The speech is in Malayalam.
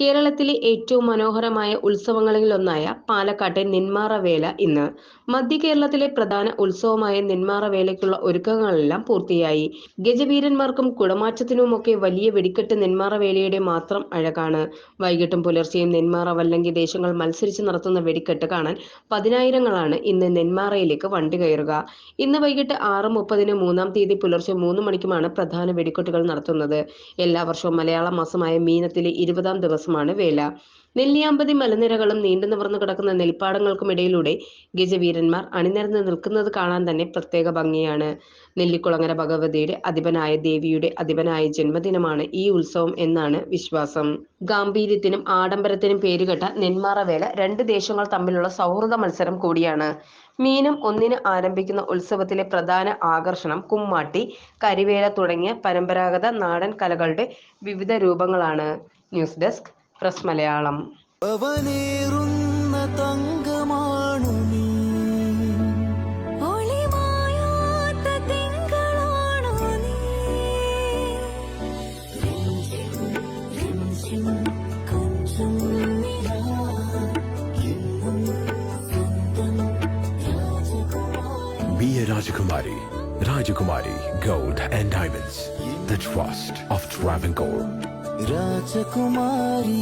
കേരളത്തിലെ ഏറ്റവും മനോഹരമായ ഉത്സവങ്ങളിലൊന്നായ പാലക്കാട്ടെ നെന്മാറ വേല ഇന്ന് മധ്യ കേരളത്തിലെ പ്രധാന ഉത്സവമായ നെന്മാറ വേലയ്ക്കുള്ള ഒരുക്കങ്ങളെല്ലാം പൂർത്തിയായി. ഗജവീരന്മാർക്കും കുടമാറ്റത്തിനുമൊക്കെ വലിയ വെടിക്കെട്ട് നെന്മാറ വേലയുടെ മാത്രം അഴകാണ്. വൈകിട്ടും പുലർച്ചെയും നെന്മാറ വല്ലങ്കി ദേശങ്ങൾ മത്സരിച്ച് നടത്തുന്ന വെടിക്കെട്ട് കാണാൻ പതിനായിരങ്ങളാണ് ഇന്ന് നെന്മാറയിലേക്ക് വണ്ടി കയറുക. ഇന്ന് വൈകിട്ട് ആറ് മുപ്പതിന് മൂന്നാം തീയതി പുലർച്ചെ മൂന്ന് മണിക്കുമാണ് പ്രധാന വെടിക്കെട്ടുകൾ നടത്തുന്നത്. എല്ലാ വർഷവും മലയാള മാസമായ മീനത്തിലെ ഇരുപതാം ദിവസമാണ് വേല. നെല്ലിയാമ്പതി മലനിരകളും നീണ്ടു നിവർന്നു കിടക്കുന്ന നെൽപ്പാടങ്ങൾക്കുമിടയിലൂടെ ഗജവീരന്മാർ അണിനിരന്ന് നിൽക്കുന്നത് കാണാൻ തന്നെ പ്രത്യേക ഭംഗിയാണ്. നെല്ലിക്കുളങ്ങര ഭഗവതിയുടെ അധിപനായ ദേവിയുടെ അധിപനായ ജന്മദിനമാണ് ഈ ഉത്സവം എന്നാണ് വിശ്വാസം. ഗാംഭീര്യത്തിനും ആഡംബരത്തിനും പേരുകെട്ട നെന്മാറ വേല രണ്ട് ദേശങ്ങൾ തമ്മിലുള്ള സൗഹൃദ മത്സരം കൂടിയാണ്. മീനം ഒന്നിന് ആരംഭിക്കുന്ന ഉത്സവത്തിലെ പ്രധാന ആകർഷണം കുമ്മാട്ടി കരിവേല തുടങ്ങിയ പരമ്പരാഗത നാടൻ കലകളുടെ വിവിധ രൂപങ്ങളാണ്. News desk press Malayalam തങ്കമാണു Rajakumari a Rajakumari. Rajakumari Gold and Diamonds. The trust of Travancore. രാജകുമാരി